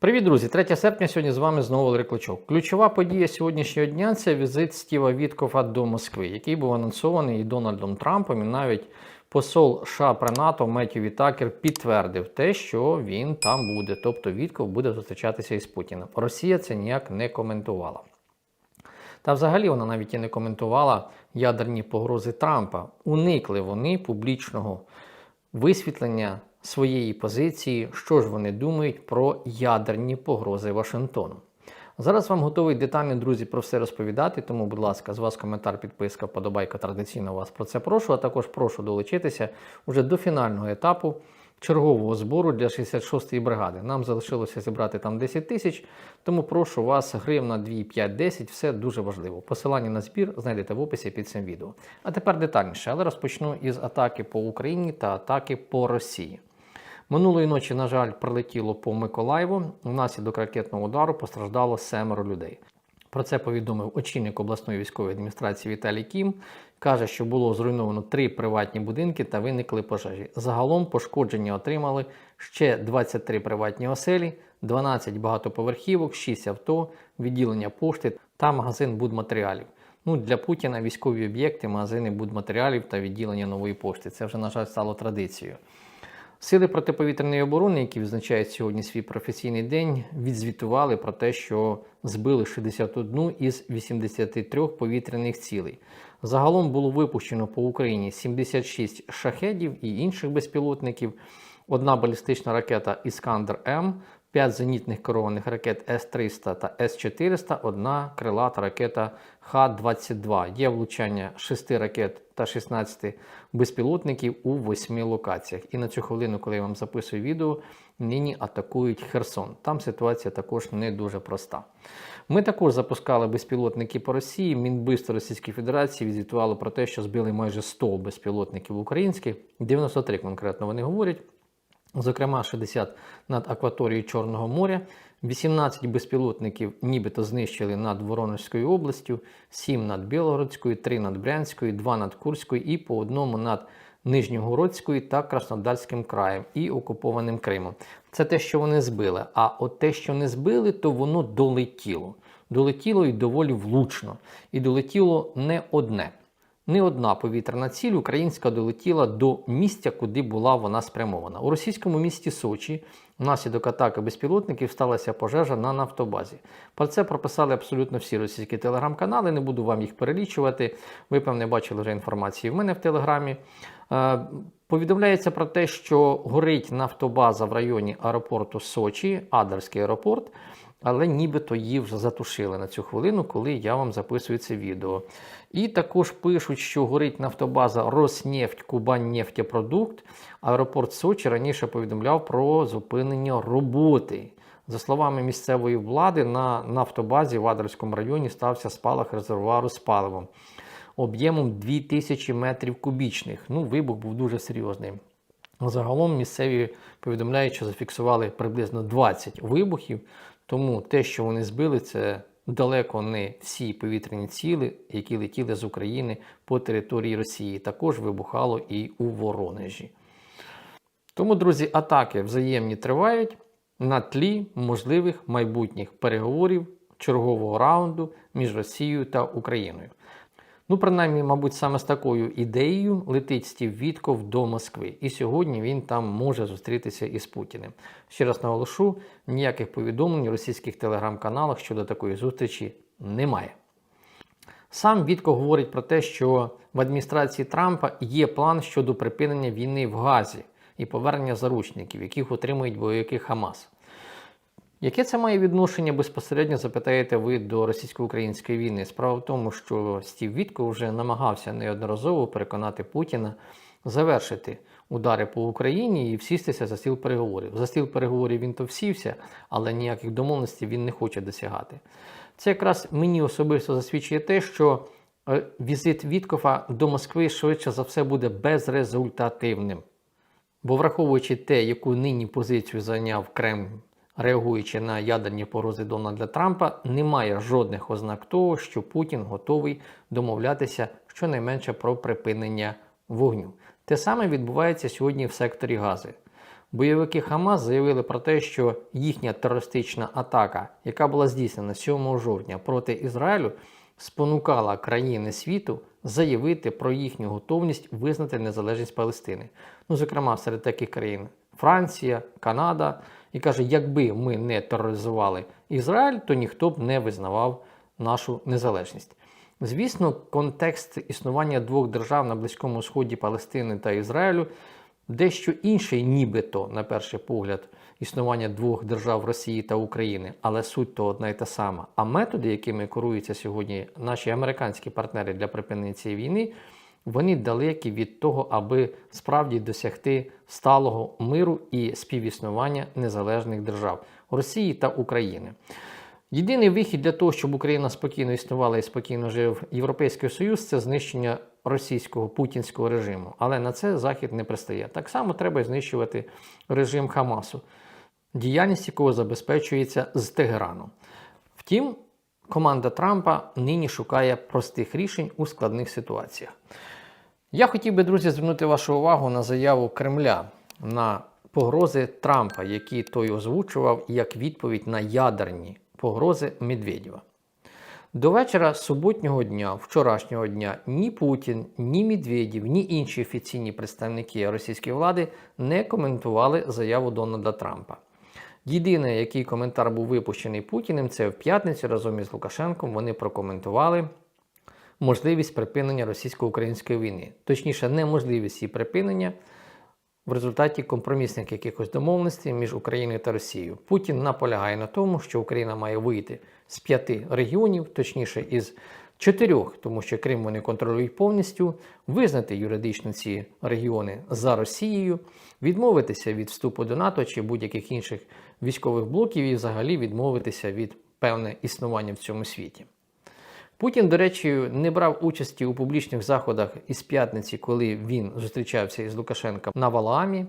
Привіт, друзі! 3 серпня сьогодні з вами знову Валерій Клочок. Ключова подія сьогоднішнього дня це візит Стіва Віткофа до Москви, який був анонсований і Дональдом Трампом. І навіть посол США при НАТО Меттю Вітакер підтвердив те, що він там буде. Тобто Вітков буде зустрічатися із Путіним. Росія це ніяк не коментувала. Та взагалі вона навіть і не коментувала ядерні погрози Трампа. Уникли вони публічного висвітлення своєї позиції, що ж вони думають про ядерні погрози Вашингтону. Зараз вам готовий детально, друзі, про все розповідати. Тому, будь ласка, з вас коментар, підписка, подобайка. Традиційно вас про це прошу. А також прошу долучитися уже до фінального етапу чергового збору для 66-ї бригади. Нам залишилося зібрати там 10 тисяч, тому прошу вас гривна 2, 5, 10, все дуже важливо. Посилання на збір знайдете в описі під цим відео. А тепер детальніше, але розпочну із атаки по Україні та атаки по Росії. Минулої ночі, на жаль, прилетіло по Миколаєву. Внаслідок ракетного удару постраждало семеро людей. Про це повідомив очільник обласної військової адміністрації Віталій Кім. Каже, що було зруйновано три приватні будинки та виникли пожежі. Загалом пошкодження отримали ще 23 приватні оселі, 12 багатоповерхівок, 6 авто, відділення пошти та магазин будматеріалів. Ну, для Путіна військові об'єкти, магазини будматеріалів та відділення нової пошти. Це вже, на жаль, стало традицією. Сили протиповітряної оборони, які відзначають сьогодні свій професійний день, відзвітували про те, що збили 61 із 83 повітряних цілей. Загалом було випущено по Україні 76 шахедів і інших безпілотників, одна балістична ракета Іскандер М, 5 зенітних керованих ракет С-300 та С-400, одна крилата ракета Х-22. Є влучання 6 ракет та 16 безпілотників у 8 локаціях. І на цю хвилину, коли я вам записую відео, нині атакують Херсон. Там ситуація також не дуже проста. Ми також запускали безпілотники по Росії. Мінбисто Російської Федерації відзвітувало про те, що збили майже 100 безпілотників українських, 93 конкретно вони говорять. Зокрема, 60 над акваторією Чорного моря, 18 безпілотників нібито знищили над Воронежською областю, 7 над Білгородською, 3 над Брянською, 2 над Курською і по одному над Нижньогородською та Краснодарським краєм і окупованим Кримом. Це те, що вони збили. А от те, що не збили, то воно долетіло. Долетіло і доволі влучно. І долетіло не одне. Не одна повітряна ціль українська долетіла до місця, куди була вона спрямована. У російському місті Сочі внаслідок атаки безпілотників сталася пожежа на нафтобазі. Про це прописали абсолютно всі російські телеграм-канали. Не буду вам їх перелічувати. Ви, певне, бачили вже інформацію в мене в телеграмі. Е, повідомляється про те, що горить нафтобаза в районі аеропорту Сочі, Адарський аеропорт але нібито її вже затушили на цю хвилину, коли я вам записую це відео. І також пишуть, що горить нафтобаза Роснефть, Кубань нефтепродукт. Аеропорт Сочі раніше повідомляв про зупинення роботи. За словами місцевої влади, на нафтобазі в Адарському районі стався спалах резервуару з паливом об'ємом 2000 метрів кубічних. Ну, вибух був дуже серйозний. Загалом місцеві повідомляють, що зафіксували приблизно 20 вибухів. Тому те, що вони збили, це далеко не всі повітряні ціли, які летіли з України по території Росії. Також вибухало і у Воронежі. Тому, друзі, атаки взаємні тривають на тлі можливих майбутніх переговорів чергового раунду між Росією та Україною. Ну, принаймні, мабуть, саме з такою ідеєю летить Стів Вітков до Москви. І сьогодні він там може зустрітися із Путіним. Ще раз наголошу, ніяких повідомлень у російських телеграм-каналах щодо такої зустрічі немає. Сам Вітко говорить про те, що в адміністрації Трампа є план щодо припинення війни в Газі і повернення заручників, яких отримують бойовики Хамас. Яке це має відношення безпосередньо, запитаєте ви до російсько-української війни? Справа в тому, що Стів Вітко вже намагався неодноразово переконати Путіна завершити удари по Україні і всістися за стіл переговорів. За стіл переговорів він то всівся, але ніяких домовленостей він не хоче досягати. Це якраз мені особисто засвідчує те, що е, візит Віткофа до Москви швидше за все буде безрезультативним. Бо враховуючи те, яку нині позицію зайняв Кремль реагуючи на ядерні порози Дональда Трампа, немає жодних ознак того, що Путін готовий домовлятися щонайменше про припинення вогню. Те саме відбувається сьогодні в секторі Гази. Бойовики Хамас заявили про те, що їхня терористична атака, яка була здійснена 7 жовтня проти Ізраїлю, спонукала країни світу заявити про їхню готовність визнати незалежність Палестини. Ну, зокрема, серед таких країн Франція, Канада, і каже, якби ми не тероризували Ізраїль, то ніхто б не визнавав нашу незалежність. Звісно, контекст існування двох держав на Близькому Сході Палестини та Ізраїлю дещо інший, нібито, на перший погляд, існування двох держав Росії та України, але суть то одна й та сама. А методи, якими керуються сьогодні наші американські партнери для припинення цієї війни, вони далекі від того, аби справді досягти сталого миру і співіснування незалежних держав Росії та України. Єдиний вихід для того, щоб Україна спокійно існувала і спокійно жив Європейський Союз, це знищення російського путінського режиму. Але на це Захід не пристає. Так само треба знищувати режим Хамасу, діяльність якого забезпечується з Тегерану. Втім, команда Трампа нині шукає простих рішень у складних ситуаціях. Я хотів би, друзі, звернути вашу увагу на заяву Кремля на погрози Трампа, які той озвучував як відповідь на ядерні погрози Медведєва. До вечора суботнього дня, вчорашнього дня, ні Путін, ні Медведєв, ні інші офіційні представники російської влади не коментували заяву Дональда Трампа. Єдиний, який коментар був випущений Путіним, це в п'ятницю разом із Лукашенком вони прокоментували можливість припинення російсько-української війни, точніше, неможливість її припинення в результаті компромісних якихось домовленостей між Україною та Росією. Путін наполягає на тому, що Україна має вийти з п'яти регіонів, точніше із чотирьох, тому що Крим вони контролюють повністю, визнати юридично ці регіони за Росією, відмовитися від вступу до НАТО чи будь-яких інших військових блоків і взагалі відмовитися від певне існування в цьому світі. Путін, до речі, не брав участі у публічних заходах із п'ятниці, коли він зустрічався із Лукашенком на Валаамі.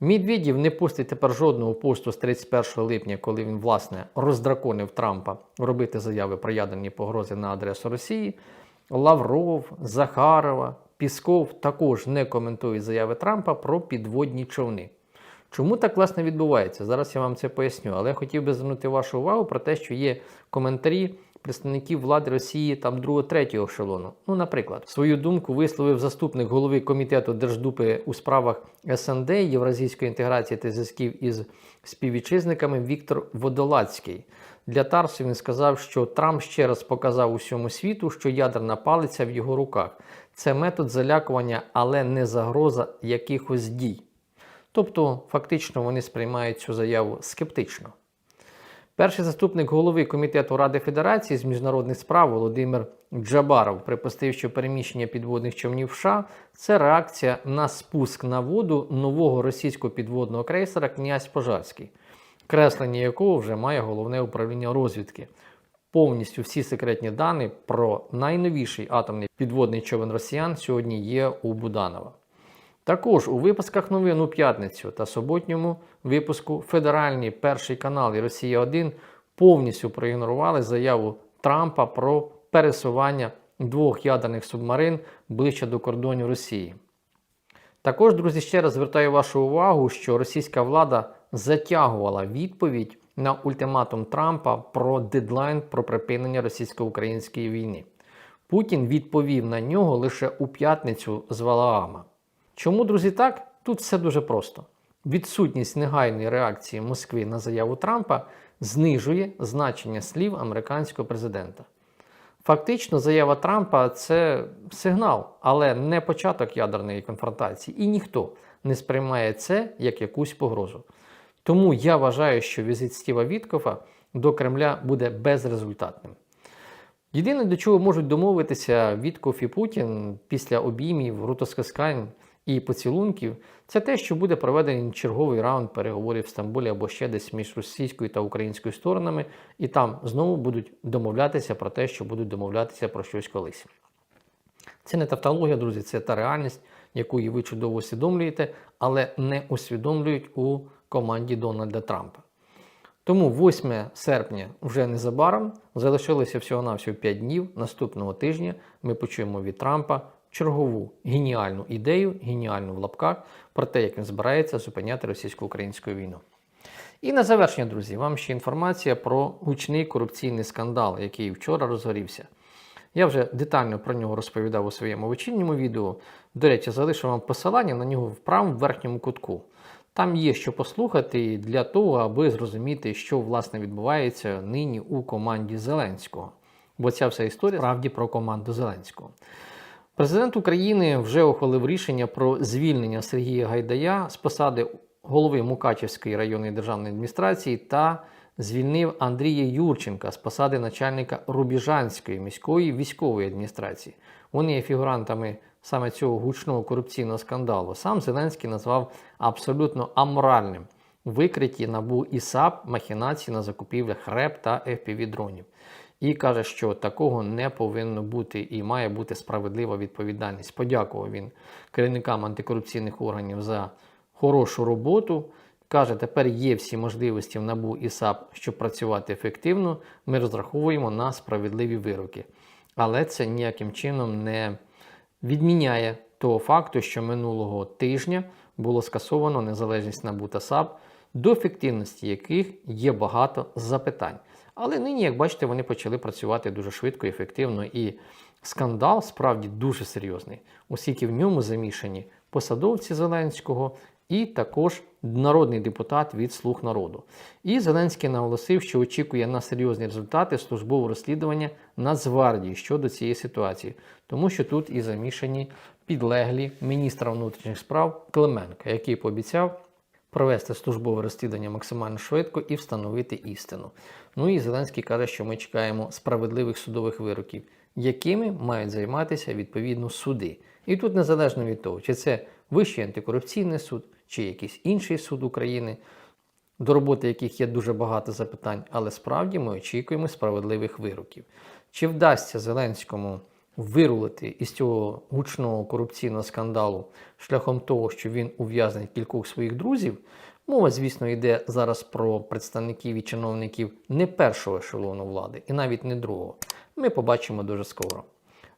Медведєв не пустить тепер жодного посту з 31 липня, коли він, власне, роздраконив Трампа робити заяви про ядерні погрози на адресу Росії. Лавров, Захарова, Пісков також не коментують заяви Трампа про підводні човни. Чому так власне відбувається? Зараз я вам це поясню, але я хотів би звернути вашу увагу про те, що є коментарі представників влади Росії там другого третього ешелону. Ну, наприклад, свою думку висловив заступник голови комітету Держдупи у справах СНД Євразійської інтеграції та зв'язків із співвітчизниками Віктор Водолацький. Для Тарсу він сказав, що Трамп ще раз показав усьому світу, що ядерна палиця в його руках. Це метод залякування, але не загроза якихось дій. Тобто, фактично, вони сприймають цю заяву скептично. Перший заступник голови Комітету Ради Федерації з міжнародних справ Володимир Джабаров припустив, що переміщення підводних човнів США це реакція на спуск на воду нового російського підводного крейсера князь Пожарський, креслення якого вже має головне управління розвідки. Повністю всі секретні дані про найновіший атомний підводний човен росіян сьогодні є у Буданова. Також у випусках новин у п'ятницю та суботньому випуску Федеральний перший канал і Росія 1 повністю проігнорували заяву Трампа про пересування двох ядерних субмарин ближче до кордонів Росії. Також, друзі, ще раз звертаю вашу увагу, що російська влада затягувала відповідь на ультиматум Трампа про дедлайн про припинення російсько-української війни. Путін відповів на нього лише у п'ятницю з Валаама. Чому, друзі, так? Тут все дуже просто. Відсутність негайної реакції Москви на заяву Трампа знижує значення слів американського президента. Фактично, заява Трампа це сигнал, але не початок ядерної конфронтації, і ніхто не сприймає це як якусь погрозу. Тому я вважаю, що візит Стіва Віткофа до Кремля буде безрезультатним. Єдине, до чого можуть домовитися Віткоф і Путін після обіймів, рутоскаскань і поцілунків, це те, що буде проведений черговий раунд переговорів в Стамбулі або ще десь між російською та українською сторонами, і там знову будуть домовлятися про те, що будуть домовлятися про щось колись. Це не тавтологія, друзі, це та реальність, яку ви чудово усвідомлюєте, але не усвідомлюють у команді Дональда Трампа. Тому 8 серпня вже незабаром залишилося всього-навсього 5 днів. Наступного тижня ми почуємо від Трампа чергову геніальну ідею, геніальну в лапках, про те, як він збирається зупиняти російсько-українську війну. І на завершення, друзі, вам ще інформація про гучний корупційний скандал, який вчора розгорівся. Я вже детально про нього розповідав у своєму вечірньому відео. До речі, залишу вам посилання на нього в правому верхньому кутку. Там є що послухати для того, аби зрозуміти, що власне відбувається нині у команді Зеленського. Бо ця вся історія справді про команду Зеленського. Президент України вже ухвалив рішення про звільнення Сергія Гайдая з посади голови Мукачівської районної державної адміністрації та звільнив Андрія Юрченка з посади начальника Рубіжанської міської військової адміністрації. Вони є фігурантами саме цього гучного корупційного скандалу. Сам Зеленський назвав абсолютно аморальним викриті набу і САП махінації на закупівлях РЕП та fpv дронів і каже, що такого не повинно бути і має бути справедлива відповідальність. Подякував він керівникам антикорупційних органів за хорошу роботу. Каже, тепер є всі можливості в НАБУ і САП, щоб працювати ефективно. Ми розраховуємо на справедливі вироки. Але це ніяким чином не відміняє того факту, що минулого тижня було скасовано незалежність НАБУ та САП, до ефективності яких є багато запитань. Але нині, як бачите, вони почали працювати дуже швидко і ефективно. І скандал справді дуже серйозний, оскільки в ньому замішані посадовці Зеленського і також народний депутат від Слуг народу. І Зеленський наголосив, що очікує на серйозні результати службового розслідування Нацгвардії щодо цієї ситуації, тому що тут і замішані підлеглі міністра внутрішніх справ Клименка, який пообіцяв провести службове розслідування максимально швидко і встановити істину. Ну і Зеленський каже, що ми чекаємо справедливих судових вироків, якими мають займатися відповідно суди. І тут незалежно від того, чи це Вищий антикорупційний суд, чи якийсь інший суд України, до роботи яких є дуже багато запитань, але справді ми очікуємо справедливих вироків. Чи вдасться Зеленському вирулити із цього гучного корупційного скандалу шляхом того, що він ув'язнить кількох своїх друзів? Мова, звісно, йде зараз про представників і чиновників не першого ешелону влади, і навіть не другого. Ми побачимо дуже скоро.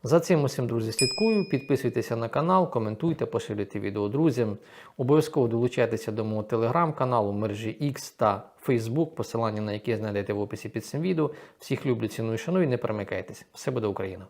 За цим усім, друзі, слідкую. Підписуйтеся на канал, коментуйте, поширюйте відео друзям. Обов'язково долучайтеся до мого телеграм-каналу, мережі X та Facebook, посилання на які знайдете в описі під цим відео. Всіх люблю, ціную, шаную, не перемикайтесь. Все буде Україна!